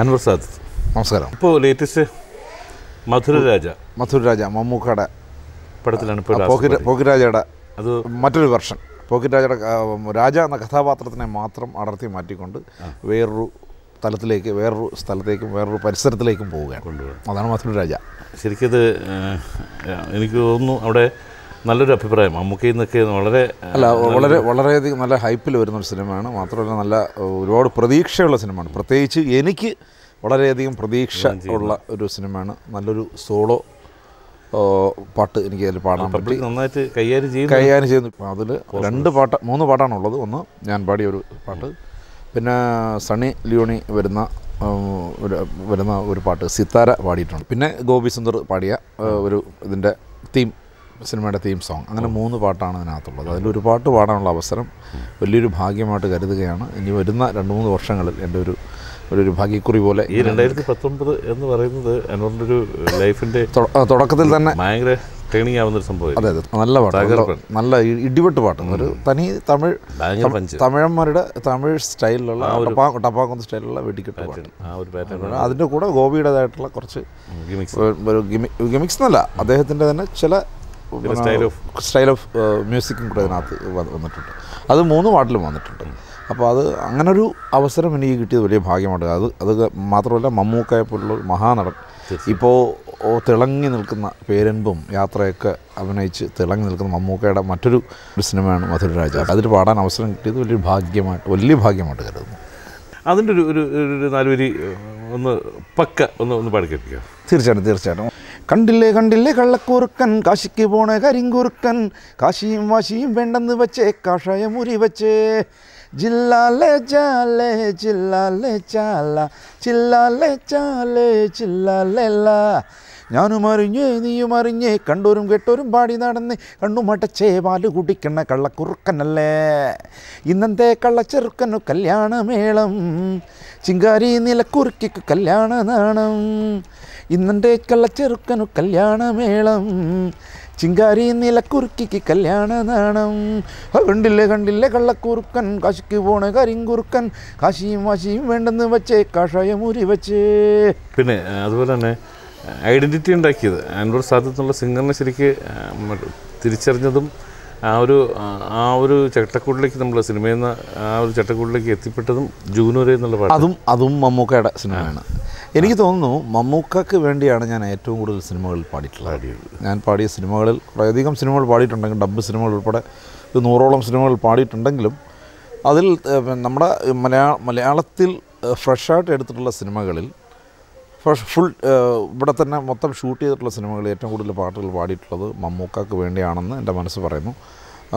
Anwar Saad. നമസ്കാരം. ഇപ്പോൾ latest മധുര രാജ. മധുർ രാജ മമ്മൂക്കയുടെ പടത്തിലാണ് ഇപ്പോൾ പോക്കിറ്റ് പോക്കിറ്റ് രാജയുടെ അത് മറ്റൊരു വെർഷൻ പോക്കിരാജയുടെ രാജയുടെ രാജ എന്ന കഥാപാത്രത്തിനെ മാത്രം അടർത്തി മാറ്റിക്കൊണ്ട് വേറൊരു തലത്തിലേക്ക് വേറൊരു സ്ഥലത്തേക്കും വേറൊരു പരിസരത്തിലേക്കും പോവുകയാണ്. അതാണ് മധുര രാജ. ശരിക്കത് എനിക്ക് തോന്നുന്നു അവിടെ നല്ലൊരു അഭിപ്രായം. മമ്മൂക്കയിൽ നിന്നൊക്കെ വളരെ അല്ല വളരെ വളരെയധികം നല്ല ഹൈപ്പിൽ വരുന്ന ഒരു സിനിമയാണ്. മാത്രമല്ല നല്ല ഒരുപാട് പ്രതീക്ഷയുള്ള സിനിമയാണ്. പ്രത്യേകിച്ച് എനിക്ക് വളരെയധികം പ്രതീക്ഷ ഉള്ള ഒരു സിനിമയാണ്. നല്ലൊരു സോളോ പാട്ട് എനിക്ക് അതിൽ പാടാൻ പറ്റി. നന്നായിട്ട് കൈകാര്യം ചെയ്യുന്നു. കൈകാര്യം ചെയ്യുന്നു. അതിൽ രണ്ട് പാട്ട് മൂന്ന് പാട്ടാണുള്ളത്. ഒന്ന് ഞാൻ പാടിയ ഒരു പാട്ട്. പിന്നെ സണ്ണി ലിയോണി വരുന്ന വരുന്ന ഒരു പാട്ട് സിത്താര പാടിയിട്ടുണ്ട്. പിന്നെ ഗോപി സുന്ദർ പാടിയ ഒരു ഇതിന്റെ തീം സിനിമയുടെ തീം സോങ് അങ്ങനെ മൂന്ന് പാട്ടാണ് അതിനകത്തുള്ളത്. അതിലൊരു പാട്ട് പാടാനുള്ള അവസരം വലിയൊരു ഭാഗ്യമായിട്ട് കരുതുകയാണ്. ഇനി വരുന്ന രണ്ട് മൂന്ന് വർഷങ്ങളിൽ എന്റെ ഒരു ഒരു ഭാഗ്യക്കുറി പോലെ ഈ രണ്ടായിരത്തി പത്തൊമ്പത് എന്ന് പറയുന്നത് എന്നോട് ഒരു ലൈഫിന്റെ തുടക്കത്തിൽ തന്നെ ഭയങ്കര ട്രെയിനിങ് ആവുന്ന ഒരു സംഭവം അതെ അതെ. നല്ല പാട്ട്. നല്ല ഇടിപെട്ട് ഇടിവെട്ട് പാട്ട് ഒരു തനി തമിഴ് തമിഴന്മാരുടെ തമിഴ് സ്റ്റൈലിലുള്ള ടപ്പാ ടപ്പാക്കുന്ന സ്റ്റൈലിലുള്ള വെടിക്കെട്ട് പാട്ട്. അതിന്റെ കൂടെ ഗോപിയുടേതായിട്ടുള്ള കുറച്ച് ഗിമിക്സ് ഒരു ഗിമിക്സ് എന്നല്ല അദ്ദേഹത്തിന്റെ തന്നെ ചില style ഓഫ് സ്റ്റൈൽ ഓഫ് മ്യൂസിക്കും കൂടെ അതിനകത്ത് വന്നിട്ടുണ്ട്. അത് മൂന്ന് പാട്ടിലും വന്നിട്ടുണ്ട്. അപ്പോൾ അത് അങ്ങനൊരു അവസരം എനിക്ക് കിട്ടിയത് വലിയ ഭാഗ്യമാണ് അത് അത് മാത്രമല്ല മമ്മൂക്കയെ പോലുള്ള ഒരു മഹാനടൻ. ഇപ്പോൾ തിളങ്ങി നിൽക്കുന്ന പേരൻപും യാത്രയൊക്കെ അഭിനയിച്ച് തിളങ്ങി നിൽക്കുന്ന മമ്മൂക്കയുടെ മറ്റൊരു സിനിമയാണ് മധുര രാജ. അതിൽ പാടാൻ അവസരം കിട്ടിയത് വലിയൊരു ഭാഗ്യമായിട്ട് വലിയ ഭാഗ്യമായിട്ട് കരുതുന്നു. അതിന്റെ ഒരു ഒരു നാലുപരി നാലുവരി ഒന്ന് പക്ക ഒന്ന് ഒന്ന് പാടി കേൾപ്പിക്കുക തീർച്ചയായിട്ടും തീർച്ചയായിട്ടും. കണ്ടില്ലേ കണ്ടില്ലേ കള്ളക്കുറുക്കൻ കാശിക്ക് പോണ കരിങ്കുറുക്കൻ. കാശിയും വാശിയും വേണ്ടെന്ന് വെച്ചേ കാഷായ മുറി വെച്ചേ. ജില്ലാലെ ചാലേ ജില്ലാലെ ചാല. ചില്ലാലെ ചാലേ ചില്ലാലെല്ല ഞാനും അറിഞ്ഞേ നീയും അറിഞ്ഞേ കണ്ടോരും കേട്ടോരും പാടി നടന്നേ. കണ്ണു മടച്ചേ പാൽ കുടിക്കണ കള്ളക്കുറുക്കനല്ലേ? ഇന്നത്തെ കള്ളച്ചെറുക്കനു കല്യാണമേളം ചിങ്കാരി നിലക്കുറുക്കിക്ക് കല്യാണ നാണം ഇന്നത്തെ കള്ളച്ചെറുക്കനു കല്യാണമേളം ചിങ്കാരി നിലക്കുറുക്കിക്ക് കല്യാണ നാണം കണ്ടില്ല കണ്ടില്ലേ കള്ളക്കുറുക്കൻ കാശിക്ക് പോണ കരിങ്കുറുക്കൻ കാശിയും വാശിയും വേണ്ടെന്ന് വെച്ചേ കാഷായ മുറി വെച്ചേ. പിന്നെ അതുപോലെ തന്നെ ഐഡന്റിറ്റി ഉണ്ടാക്കിയത്. അൻവർ സാദത്ത് എന്നുള്ള സിംഗറിനെ ശരിക്ക് തിരിച്ചറിഞ്ഞതും ആ ഒരു ആ, ആ ഒരു ചട്ടക്കൂടിലേക്ക് നമ്മൾ സിനിമയിൽ നിന്ന് ആ ഒരു ചട്ടക്കൂടിലേക്ക് എത്തിപ്പെട്ടതും ജൂനൂരെ എന്നുള്ള പാട്ട്. അതും അതും മമ്മൂക്കയുടെ സിനിമയാണ്. എനിക്ക് തോന്നുന്നു മമ്മൂക്കയ്ക്ക് വേണ്ടിയാണ് ഞാൻ ഏറ്റവും കൂടുതൽ സിനിമകളിൽ പാടിയിട്ടുള്ളത്. ഞാൻ പാടിയ സിനിമകളിൽ കുറേയധികം സിനിമകൾ പാടിയിട്ടുണ്ടെങ്കിൽ ഡബ് സിനിമകൾ ഉൾപ്പെടെ ഒരു നൂറോളം സിനിമകൾ പാടിയിട്ടുണ്ടെങ്കിലും അതിൽ നമ്മുടെ മലയാള മലയാളത്തിൽ ഫ്രഷായിട്ട് എടുത്തിട്ടുള്ള സിനിമകളിൽ ഫുൾ ഇവിടെ തന്നെ മൊത്തം ഷൂട്ട് ചെയ്തിട്ടുള്ള സിനിമകളിൽ ഏറ്റവും കൂടുതൽ പാട്ടുകൾ പാടിയിട്ടുള്ളത് മമ്മൂക്കാക്ക് വേണ്ടിയാണെന്ന് എന്റെ മനസ്സ് പറയുന്നു.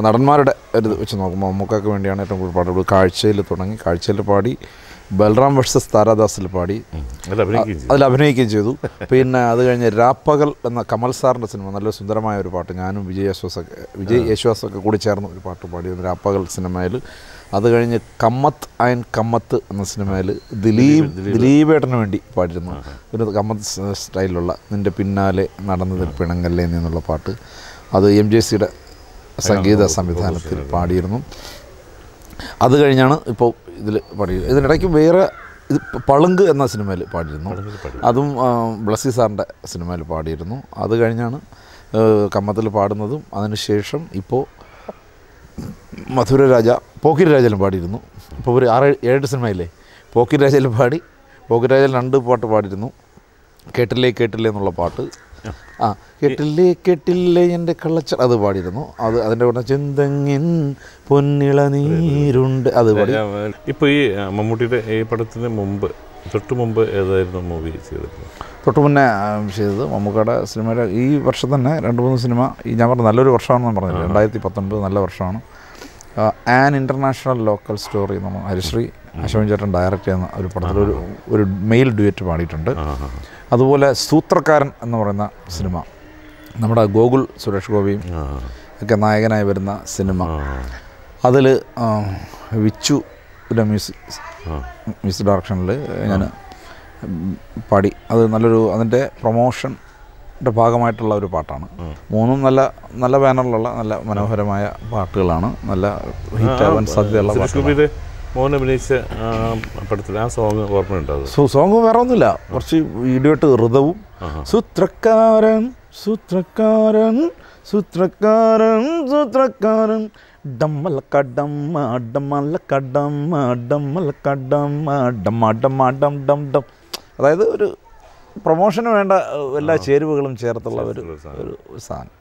നടന്മാരുടെ ഒരു വെച്ച് നോക്കുമ്പോൾ മമ്മൂക്കാക്ക് വേണ്ടിയാണ് ഏറ്റവും കൂടുതൽ പാട്ടുകൾ. കാഴ്ചയിൽ തുടങ്ങി കാഴ്ചയിൽ പാടി ബൽറാം വേഴ്സസ് താരാദാസിൽ പാടി. അതിൽ അഭിനയിക്കുകയും ചെയ്തു. പിന്നെ അത് കഴിഞ്ഞ് രാപ്പകൽ എന്ന കമൽ സാറിന്റെ സിനിമ നല്ല സുന്ദരമായ ഒരു പാട്ട്. ഞാനും വിജയ് യേശുവാസൊക്കെ വിജയ് യേശുവാസൊക്കെ കൂടി ചേർന്ന് ഒരു പാട്ട് പാടി. രാപ്പകൽ സിനിമയിൽ. അത് കഴിഞ്ഞ് കമ്മത്ത് അയൻ കമ്മത്ത് എന്ന സിനിമയിൽ ദിലീപ് ദിലീപേട്ടന് വേണ്ടി പാടിയിരുന്നു. ഒരു കമ്മത്ത് സ്റ്റൈലിലുള്ള നിന്റെ പിന്നാലെ നടന്നതിൽ പിണങ്ങല്ലേ എന്നുള്ള പാട്ട്. അത് എം ജെ സിയുടെ സംഗീത സംവിധാനത്തിൽ പാടിയിരുന്നു. അത് കഴിഞ്ഞാണ് ഇപ്പോൾ ഇതിൽ പാടിയത് ഇതിനിടയ്ക്ക് വേറെ ഇത് പളുങ്ക് എന്ന സിനിമയിൽ പാടിയിരുന്നു. അതും ബ്ലസ്സി സാറിന്റെ സിനിമയിൽ പാടിയിരുന്നു. അത് കഴിഞ്ഞാണ് കമ്മത്തിൽ പാടുന്നതും. അതിനുശേഷം ഇപ്പോൾ മധുര രാജ പോക്കിരി രാജയിലും പാടിയിരുന്നു. ഇപ്പോൾ ഒരു ആറ് ഏഴ് സിനിമയില്ലേ? പോക്കിരി രാജയിലും പാടി പോക്കിരി രാജയിൽ രണ്ട് പാട്ട് പാടിയിരുന്നു. കേട്ടില്ലേ കേട്ടില്ലേ എന്നുള്ള പാട്ട് ആ കെട്ടില്ലേ കെട്ടില്ലേ എന്റെ കള്ളച്ച അത് പാടിയിരുന്നു. അത് അതിന്റെ കൂടെ ചിന്തങ്ങിൻ പൊന്നിള നീരുണ്ട്. അത് പാടി. ഇപ്പോൾ ഈ മമ്മൂട്ടിയുടെ ഈ പടത്തിന് മുമ്പ് തൊട്ട് മുമ്പ് ഏതായിരുന്നു മൂവി ചെയ്തിരുന്നത്? തൊട്ട് മുന്നേ ചെയ്തത് മമ്മൂക്കയുടെ സിനിമയുടെ ഈ വർഷം തന്നെ രണ്ട് മൂന്ന് സിനിമ ഈ ഞാൻ പറഞ്ഞ നല്ലൊരു വർഷമാണെന്ന് പറഞ്ഞില്ല? രണ്ടായിരത്തി പത്തൊൻപത് നല്ല വർഷമാണ്. ആൻ ഇന്റർനാഷണൽ ലോക്കൽ സ്റ്റോറി നമ്മൾ ഹരിശ്രീ അശോകൻ ചേട്ടൻ ഡയറക്റ്റ് ചെയ്യുന്ന ഒരു പടത്തിൽ ഒരു ഒരു മെയിൽ ഡ്യുവറ്റ് പാടിയിട്ടുണ്ട്. അതുപോലെ സൂത്രക്കാരൻ എന്ന് പറയുന്ന സിനിമ. നമ്മുടെ ഗോകുൽ സുരേഷ് ഗോപിയും ഒക്കെ നായകനായി വരുന്ന സിനിമ. അതിൽ വിച്ചു വിച്ചുവിന്റെ മ്യൂസിക് മ്യൂസിക് ഡയറക്ഷനിൽ ഞാൻ പാടി. അത് നല്ലൊരു അതിന്റെ പ്രൊമോഷന്റെ ഭാഗമായിട്ടുള്ള ഒരു പാട്ടാണ്. മൂന്നും നല്ല നല്ല ബാനറിലുള്ള നല്ല മനോഹരമായ പാട്ടുകളാണ്. നല്ല ഹിറ്റ് ആവാൻ സാധ്യതയുള്ള മോഹൻ അഭിനയിച്ച പടത്തിൽ ആ സോങ് ഓർമ്മയുണ്ടോ സോ സോങ് വേറെ ഒന്നുമില്ല. കുറച്ച് ഇടിയോട്ട് ഋതവും. സൂത്രക്കാരൻ സൂത്രക്കാരൻ സൂത്രക്കാരൻ സൂത്രക്കാരൻ. ഡമ്മ ഡമ്മ ഡം ഡം ഡം. അതായത് ഒരു പ്രൊമോഷന് വേണ്ട എല്ലാ ചേരുവകളും ചേർത്തുള്ള ഒരു സാധനം.